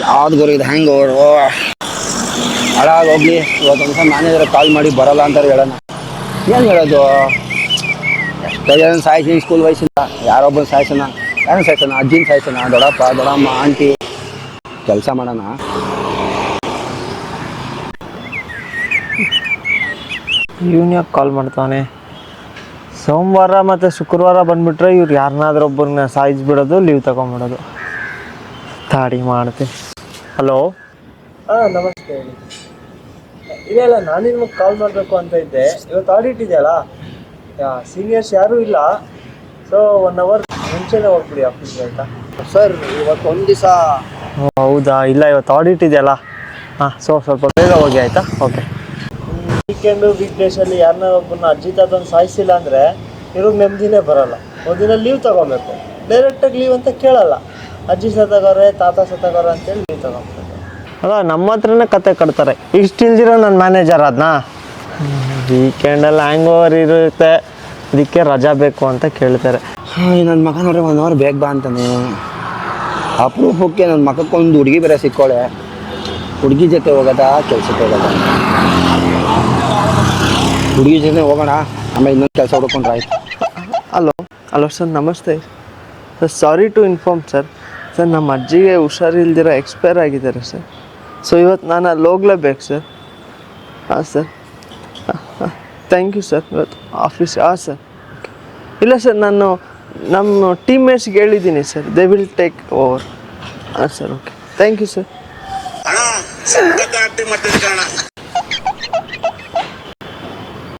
ಯಾವ್ದು ಗುರು, ಇದು ಹ್ಯಾಂಗ್ ಓ. ಹಾಳಾಗಿ ಹೋಗ್ಲಿ. ಇವತ್ತೊಂದು ಸಲ ಮ್ಯಾನೇಜರ್ ಕಾಲ್ ಮಾಡಿ ಬರಲ್ಲ ಅಂತಾರೆ ಹೇಳೋಣ. ಏನು ಹೇಳೋದು? ಎಷ್ಟೋ ಸಾಯ್ತೀನಿ ಸ್ಕೂಲ್ ವಯಸ್ಸಿಂದ ಯಾರೊಬ್ಬನ ಸಾಯಿಸೋಣ. ಯಾರನ್ನ ಸಾಯಿಸೋಣ? ಅಜ್ಜಿನ ಸಾಯಿಸೋಣ? ದೊಡಪ್ಪ ದೊಡಮ್ಮ ಆಂಟಿ ಕೆಲಸ ಮಾಡೋಣ. ಯಾಕೆ ಕಾಲ್ ಮಾಡ್ತಾನೆ? ಸೋಮವಾರ ಮತ್ತು ಶುಕ್ರವಾರ ಬಂದ್ಬಿಟ್ರೆ ಇವ್ರು ಯಾರನ್ನಾದ್ರೂ ಒಬ್ಬರನ್ನ ಸಾಯಿಸ್ಬಿಡೋದು ಲೀವ್ ತಗೊಂಬಿಡೋದು ತಾಡಿ ಮಾಡ್ತೀನಿ. ಹಲೋ? ಹಾ ನಮಸ್ತೆ. ಹೇಳಿ ಇದೆಲ್ಲ ನಾನು ನಿಮಗೆ ಕಾಲ್ ಮಾಡಬೇಕು ಅಂತ ಇದ್ದೆ. ಇವತ್ತು ಆಡಿಟ್ ಇದೆಯಲ್ಲ? ಸೀನಿಯರ್ಸ್ ಯಾರೂ ಇಲ್ಲ. ಸೊ ಒನ್ ಅವರ್ ಮುಂಚೆನೇ ಹೋಗ್ಬಿಡಿ ಆಫೀಸ್ಗೆ ಆಯಿತಾ? ಸರ್ ಇವತ್ತು ಒಂದು ದಿವಸ ಹೌದಾ? ಇಲ್ಲ ಇವತ್ತು ಆಡಿಟ್ ಇದೆಯಲ್ಲ? ಹಾಂ ಸೊ ಸ್ವಲ್ಪ ಬೇಗ ಹೋಗಿ ಆಯಿತಾ? ಓಕೆ ವೀಕೆಂಡು ವೀಕ್ ಡೇಸಲ್ಲಿ ಯಾರನ್ನ ಒಬ್ಬನ ಅಜ್ಜಿ ತಾತನ ಸಾಯಿಸಿಲ್ಲ ಅಂದರೆ ಇವ್ರಿಗೆ ನೆಮ್ಮದಿನೇ ಬರಲ್ಲ. ಒಂದಿನ ಲೀವ್ ತಗೊಬೇಕು. ಡೈರೆಕ್ಟಾಗಿ ಲೀವ್ ಅಂತ ಕೇಳಲ್ಲ. ಅಜ್ಜಿ ಸತ್ತಗೋರೆ ತಾತ ಸತ್ತಗೋರೆ ಅಂತೇಳಿ ನೀವು ತಗೊಬೇಕು ಅಲ್ಲ ನಮ್ಮ ಹತ್ರನೇ ಕತೆ ಕಟ್ತಾರೆ. ಇಷ್ಟು ಇಲ್ದಿರೋ ನನ್ನ ಮ್ಯಾನೇಜರ್ ಅದನ್ನ ವೀಕೆಂಡಲ್ಲಿ ಹ್ಯಾಂಗ್ ಓವರ್ ಇರುತ್ತೆ. ಅದಕ್ಕೆ ರಜಾ ಬೇಕು ಅಂತ ಕೇಳ್ತಾರೆ. ನನ್ನ ಮಗ ನೋಡ್ರಿ ಒನ್ ಅವರ್ ಬೇಗ ಬಾ ಅಂತಾನೆ. ಅಪರೂಪಕ್ಕೆ ನನ್ನ ಮಗಕ್ಕೊಂದು ಹುಡುಗಿ ಬೇರೆ ಸಿಕ್ಕೋಳೆ. ಹುಡುಗಿ ಜೊತೆ ಹೋಗೋದಾ ಕೆಲ್ಸಕ್ಕೆ ಹೋಗೋದ? ಹುಡುಗಿ ಜೊತೆ ಹೋಗೋಣ ಆಮೇಲೆ ಇನ್ನೊಂದು ಕೆಲಸ ಹುಡ್ಕೊಂಡ್ರೆ ಆಯ್ತು. ಹಲೋ ಹಲೋ ಸರ್ ನಮಸ್ತೆ. Sir sorry to inform sir sir, ನಮ್ಮ ಅಜ್ಜಿಗೆ ಹುಷಾರಿಲ್ದಿರ ಎಕ್ಸ್ಪೈರ್ ಆಗಿದ್ದಾರೆ ಸರ್. ಸೊ ಇವತ್ತು ನಾನು ಅಲ್ಲಿ ಹೋಗ್ಲೇಬೇಕು ಸರ್. ಹಾಂ ಸರ್. Thank you sir. ಇವತ್ತು ಆಫೀಸ್ ಹಾಂ ಸರ್. ಇಲ್ಲ ಸರ್, ನಾನು ನಮ್ಮ ಟೀಮ್ ಮೇಟ್ಸ್ಗೆ ಹೇಳಿದ್ದೀನಿ sir. They will take over ಹಾಂ sir okay thank you sir.